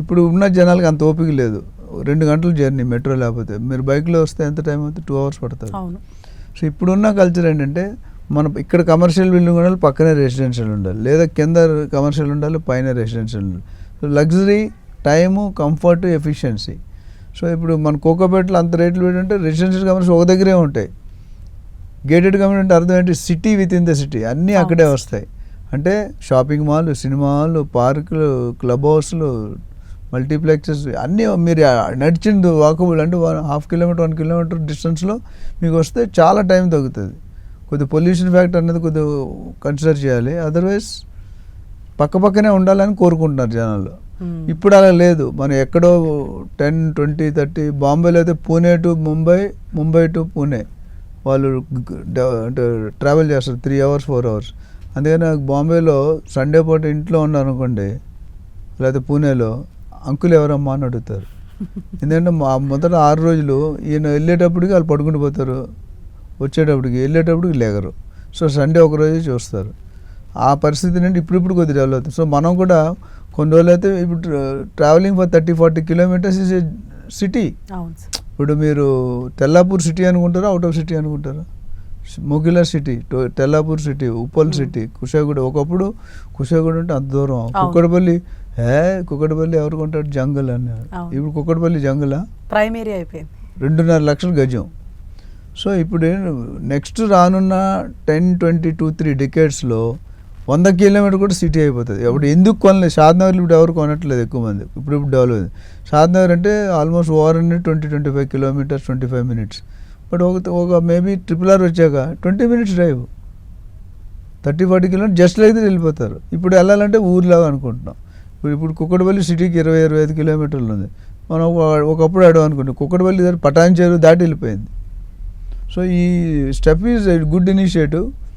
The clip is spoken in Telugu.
ఇప్పుడు ఉన్న జనాలకి అంత ఓపిక లేదు. రెండు గంటల జర్నీ మెట్రో లేకపోతే. మీరు బైక్లో వస్తే ఎంత టైం అవుతుంది? టూ అవర్స్ పడుతుంది. సో ఇప్పుడున్న కల్చర్ ఏంటంటే మన ఇక్కడ కమర్షియల్ బిల్డింగ్ ఉండాలి పక్కనే రెసిడెన్షియల్ ఉండాలి. లేదా కింద కమర్షియల్ ఉండాలి పైన రెసిడెన్షియల్ ఉండాలి. So luxury time comfort efficiency so ఇప్పుడు మన కోకోపేటలో అంత రేట్లు పెట్టంటే రెసిడెన్షియల్ కమర్షియల్ ఒక దగ్గరే ఉంటాయి. గేటెడ్ కమ్యూనిటీ అంటే అర్థం ఏంటి? City within the city అన్నీ. అక్కడే వస్తాయి. అంటే షాపింగ్ మాల్ సినిమా హాల్ పార్కులు క్లబ్ హౌస్లు మల్టీప్లెక్సెస్ అన్నీ మీరు నడిచింది వాకబుల్ అంటే హాఫ్ కిలోమీటర్ వన్ కిలోమీటర్ డిస్టెన్స్లో మీకు వస్తే చాలా టైం తగ్గుతుంది. కొద్ది పొల్యూషన్ ఫ్యాక్టర్ అనేది కొద్దిగా కన్సిడర్ చేయాలి. అదర్వైజ్ పక్క పక్కనే ఉండాలని కోరుకుంటున్నారు జనాలు. ఇప్పుడు అలా లేదు. మనం ఎక్కడో టెన్ ట్వంటీ థర్టీ బాంబేలో అయితే పూణే టు ముంబై ముంబై టు పూణే వాళ్ళు అంటే ట్రావెల్ చేస్తారు. Three hours four hours. అందుకని నాకు బాంబేలో సండే పూట ఇంట్లో ఉన్నాను అనుకోండి లేకపోతే పూణేలో అంకుల్ ఎవరమ్మా అని అడుగుతారు. ఎందుకంటే మా మొదట ఆరు రోజులు ఈయన వెళ్ళేటప్పటికి వాళ్ళు పడుకుంటూ పోతారు. వచ్చేటప్పటికి వెళ్ళేటప్పటికి లేగరు. సో సండే ఒక రోజు చూస్తారు. ఆ పరిస్థితి నుండి ఇప్పుడిప్పుడు కొద్దిగా డెవలప్ అవుతుంది. సో మనం కూడా కొన్ని రోజులు అయితే ఇప్పుడు travelling for thirty forty kilometres is a city. ఇప్పుడు మీరు తెల్లాపూర్ సిటీ అనుకుంటారా అవుట్ ఆఫ్ సిటీ అనుకుంటారా? మొగిలర్ city Tellapur city Uppal. City Kushaiguda. ఒకప్పుడు కుషాగూడ అంటే అంత దూరం. కుక్కడపల్లి ఏ కుక్కడపల్లి ఎవరు కొంటాడు జంగల్ అన్నారు. ఇప్పుడు కుక్కడపల్లి జంగలా? ప్రైమరీ అయిపోయింది. రెండున్నర లక్షల గజం. సో ఇప్పుడు నెక్స్ట్ రానున్న టెన్ ట్వంటీ టూ త్రీ డికేట్స్లో వంద కిలోమీటర్ కూడా సిటీ అయిపోతుంది. అప్పుడు ఎందుకు కొనలేదు షాద్నగర్ ఇప్పుడు ఎవరు కొనట్లేదు ఎక్కువ మంది. ఇప్పుడు ఇప్పుడు డెవలప్ అయింది. షాద్నగర్ అంటే almost over and twenty twenty five kilometres twenty five minutes. But ఒక ఒక మేబీ ట్రిపుల్ ఆర్ వచ్చాక twenty minutes drive thirty forty kilometre just అయితే వెళ్ళిపోతారు. ఇప్పుడు వెళ్ళాలంటే ఊర్లాగా అనుకుంటున్నాం. ఇప్పుడు ఇప్పుడు కుక్కడపల్లి సిటీకి ఇరవై ఇరవై ఐదు కిలోమీటర్లు ఉంది. మనం ఒకప్పుడు అడవు అనుకుంటాం కుక్కడపల్లి దాటి పటాన్ చెరువు దాటి వెళ్ళిపోయింది. సో ఈ స్టెప్ ఈజ్ గుడ్ ఇనిషియేటివ్